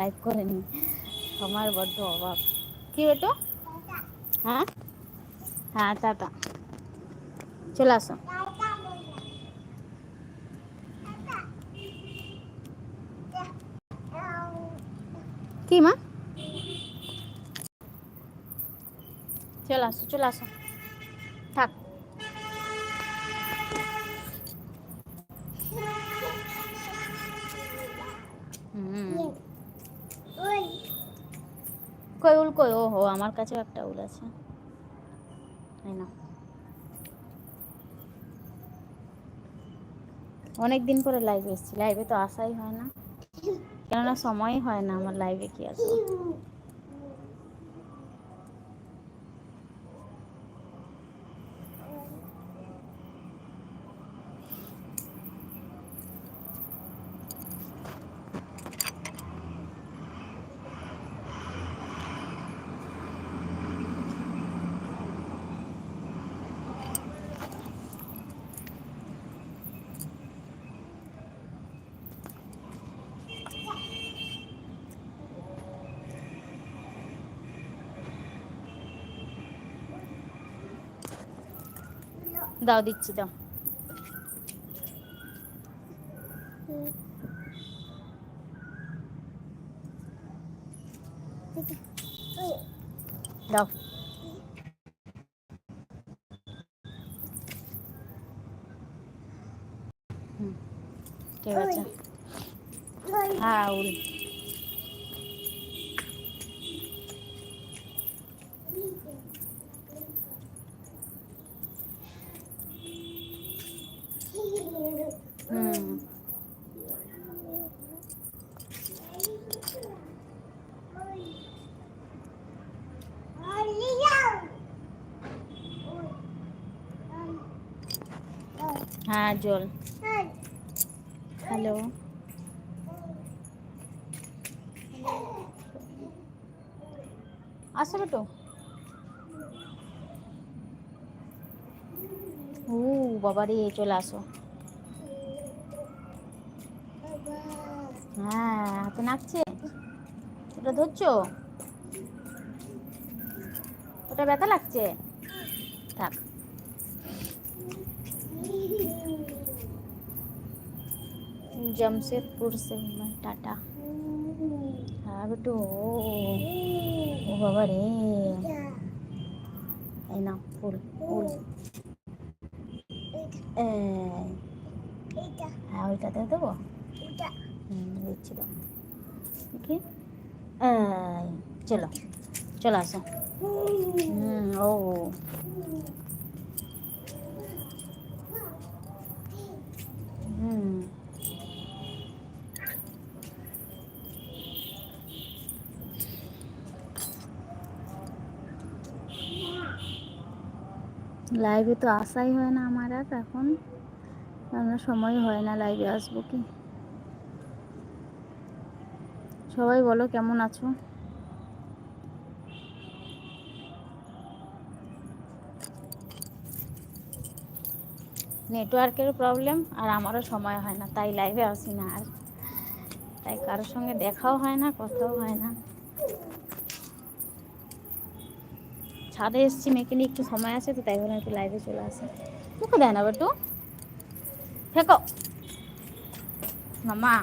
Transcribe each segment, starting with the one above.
Live করেনি। আমার বড্ড অভাব। কি বেটো? হ্যাঁ? হ্যাঁ টাটা। চলে আসো। কি মা? চলে আসো চলে আসো। থাক। কই, উল কই? ও হো আমার কাছেও একটা উল আছে। তাই না অনেক দিন পরে লাইভে এসেছি। লাইভে তো আসাই হয় না। কেননা সময়ই হয় না আমার লাইভে কি আসব? দাও দিচ্ছি দাও দাও হুম, ঠিক আছে হ্যাঁ হ্যাঁ জল। হ্যালো। আসো বেটো ও, বাবা রে, চলে আসো। হ্যাঁ হাতে নাচছে ওটা ধরছো? ওটা ব্যথা লাগছে? থাক। जमशेदपुर से हूँ मैं टाटा हाँ बेटू ओ ও বাবা রে এই না ফুল ফুল হ্যাঁ ওইটাতে দেবো হুম দিচ্ছি তো ওকে চলো চলো আসো হুম ও লাইভে তো আসাই হয় না আমার আর এখন। আমরা সময় হয় না লাইভে আসব কি? সবাই বলো, কেমন আছো? নেটওয়ার্কের প্রবলেম আর আমারও সময় হয় না, তাই লাইভে আসি না আর। তাই কারোর সঙ্গে দেখাও হয় না, কথাও হয় না। ছাদে এসেছি, মেয়েকে নিয়ে একটু সময় আছে, তো তাই বলে একটু লাইভে চলে আসে। মুখে দেয় না বেটু। ফেকো মামা।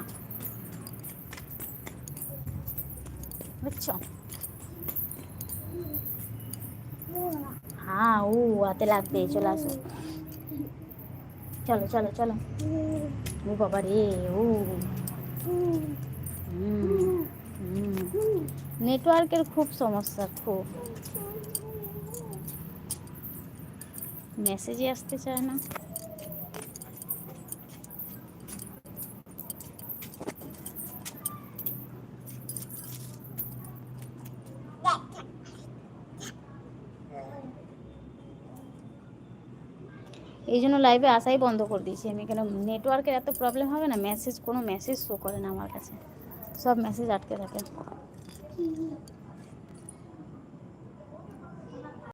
বুঝছ? হ্যাঁ ও, হাতে লাগবে, চলে আসো। চলো চলো চলো। ও বাবা রে, ও। নেটওয়ার্কের খুব সমস্যা, খুব। মেসেজই আসতে চায় না। এই জন্য লাইভে আসাই বন্ধ করে দিয়েছি আমি, কেন নেটওয়ার্কের এত প্রবলেম হবে না? মেসেজ কোনো মেসেজ শো করে না আমার কাছে। সব মেসেজ আটকে থাকে।